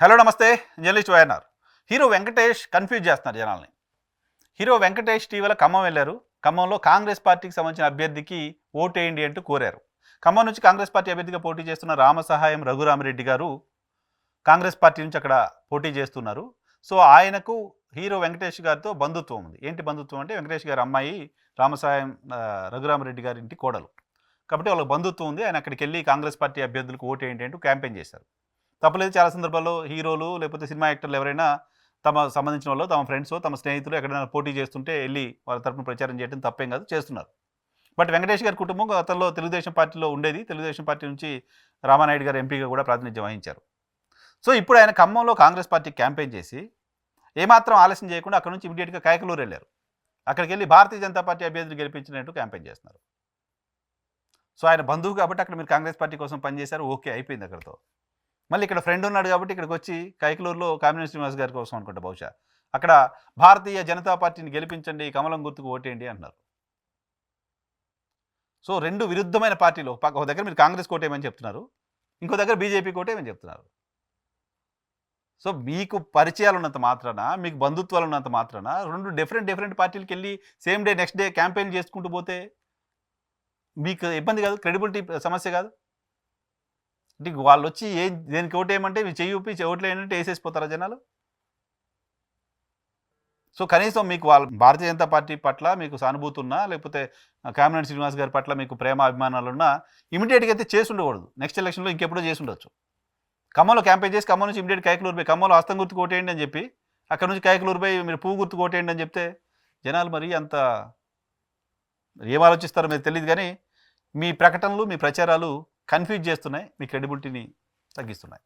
Hello నమస్తే. Journalist YNR. Hero Venkatesh confuse చేస్తున్నారు జనాల్ని. హీరో వెంకటేష్ టీవీలో ఖమ్మం వెళ్ళారు. ఖమ్మంలో కాంగ్రెస్ పార్టీకి సంబంధించిన అభ్యర్థికి ఓటేయండి అంటూ కోరారు. ఖమ్మం నుంచి కాంగ్రెస్ పార్టీ అభ్యర్థిగా పోటీ చేస్తున్న రామసహాయం రఘురామిరెడ్డి గారు కాంగ్రెస్ పార్టీ నుంచి అక్కడ పోటీ చేస్తున్నారు. సో ఆయనకు హీరో వెంకటేష్ గారితో బంధుత్వం ఉంది. ఏంటి బంధుత్వం అంటే వెంకటేష్ గారి అమ్మాయి రామసాయం రఘురామరెడ్డి గారి ఇంటి కోడలు. కాబట్టి వాళ్ళకి బంధుత్వం ఉంది. ఆయన అక్కడికి వెళ్ళి కాంగ్రెస్ పార్టీ అభ్యర్థులకు ఓటేయండి అంటూ క్యాంపెయిన్ చేశారు. తప్పలేదు చాలా సందర్భాల్లో హీరోలు లేకపోతే సినిమా యాక్టర్లు ఎవరైనా తమ సంబంధించిన వాళ్ళు తమ ఫ్రెండ్స్ తమ స్నేహితులు ఎక్కడైనా పోటీ చేస్తుంటే వెళ్ళి వాళ్ళ తరపున ప్రచారం చేయడం తప్పేం కాదు చేస్తున్నారు. బట్ వెంకటేష్ గారి కుటుంబం గతంలో తెలుగుదేశం పార్టీలో ఉండేది. తెలుగుదేశం పార్టీ నుంచి రామానాయుడు గారు ఎంపీగా కూడా ప్రాతినిధ్యం వహించారు. సో ఇప్పుడు ఆయన ఖమ్మంలో కాంగ్రెస్ పార్టీ క్యాంపెయిన్ చేసి ఏమాత్రం ఆలస్యం చేయకుండా అక్కడ నుంచి ఇమీడియట్గా కాయకలూరు వెళ్ళారు. అక్కడికి వెళ్ళి భారతీయ జనతా పార్టీ అభ్యర్థిని గెలిపించినట్టు క్యాంపెయిన్ చేస్తున్నారు. సో ఆయన బంధువు కాబట్టి అక్కడ మీరు కాంగ్రెస్ పార్టీ కోసం పనిచేశారు. ఓకే అయిపోయింది అక్కడతో. మళ్ళీ ఇక్కడ ఫ్రెండ్ ఉన్నాడు కాబట్టి ఇక్కడికి వచ్చి కైకలూరులో కామినేని శ్రీనివాస్ గారి కోసం అనుకుంటా బహుశా. అక్కడ భారతీయ జనతా పార్టీని గెలిపించండి కమలం గుర్తుకు ఓటేయండి అన్నారు సో రెండు విరుద్ధమైన పార్టీలు. ఒక పక్క- దగ్గర మీరు కాంగ్రెస్ కోటేయమని చెప్తున్నారు ఇంకో దగ్గర బీజేపీ కోటేయమని చెప్తున్నారు. సో మీకు పరిచయాలు ఉన్నంత మాత్రాన మీకు బంధుత్వాలు ఉన్నంత మాత్రాన రెండు డిఫరెంట్ డిఫరెంట్ పార్టీలకు వెళ్ళి same day next day campaign చేసుకుంటూ పోతే మీకు ఇబ్బంది కాదు? క్రెడిబిలిటీ సమస్య కాదు? అంటే వాళ్ళు వచ్చి ఏం దేనికి ఓటేయమంటే మీరు చెయ్యి ఊపి ఓట్లు ఏంటంటే వేసేసిపోతారా జనాలు? సో కనీసం మీకు వాళ్ళ భారతీయ జనతా పార్టీ పట్ల మీకు సానుభూతి ఉన్నా లేకపోతే కామినేని శ్రీనివాస్ గారి పట్ల మీకు ప్రేమ అభిమానాలు ఉన్నా ఇమీడియట్గా అయితే చేసి ఉండకూడదు. నెక్స్ట్ ఎలక్షన్లో ఇంకెప్పుడో చేసి ఉండొచ్చు. ఖమ్మంలో క్యాంపెయిన్ చేసి ఖమ్మం నుంచి ఇమీడియట్ కైకలూరిపోయి పోయి ఖమ్మంలో హస్తం గుర్తు కోటేయండి అని చెప్పి అక్కడ నుంచి కైకలూరిపోయి పోయి మీరు పువ్వు గుర్తు కోటేయండి అని చెప్తే జనాలు మరి అంత ఏం ఆలోచిస్తారో మీరు తెలియదు కానీ మీ ప్రకటనలు మీ ప్రచారాలు కన్ఫ్యూజ్ చేస్తున్నాయి మీ క్రెడిబిలిటీని తగ్గిస్తున్నాయి.